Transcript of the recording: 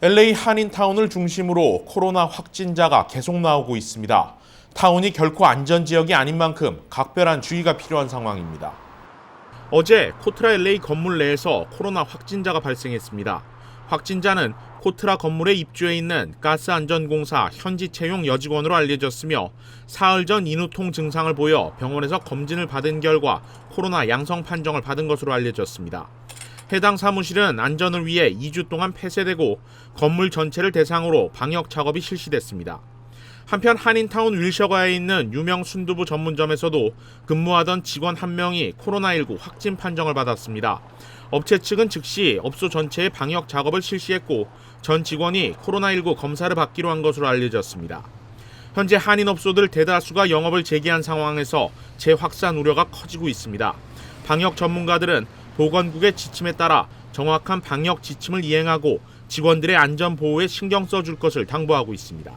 LA 한인타운을 중심으로 코로나 확진자가 계속 나오고 있습니다. 타운이 결코 안전지역이 아닌 만큼 각별한 주의가 필요한 상황입니다. 어제 코트라 LA 건물 내에서 코로나 확진자가 발생했습니다. 확진자는 코트라 건물에 입주해 있는 가스안전공사 현지 채용 여직원으로 알려졌으며 사흘 전 인후통 증상을 보여 병원에서 검진을 받은 결과 코로나 양성 판정을 받은 것으로 알려졌습니다. 해당 사무실은 안전을 위해 2주 동안 폐쇄되고 건물 전체를 대상으로 방역 작업이 실시됐습니다. 한편 한인타운 윌셔가에 있는 유명 순두부 전문점에서도 근무하던 직원 한 명이 코로나19 확진 판정을 받았습니다. 업체 측은 즉시 업소 전체의 방역 작업을 실시했고 전 직원이 코로나19 검사를 받기로 한 것으로 알려졌습니다. 현재 한인 업소들 대다수가 영업을 재개한 상황에서 재확산 우려가 커지고 있습니다. 방역 전문가들은 보건국의 지침에 따라 정확한 방역 지침을 이행하고 직원들의 안전 보호에 신경 써줄 것을 당부하고 있습니다.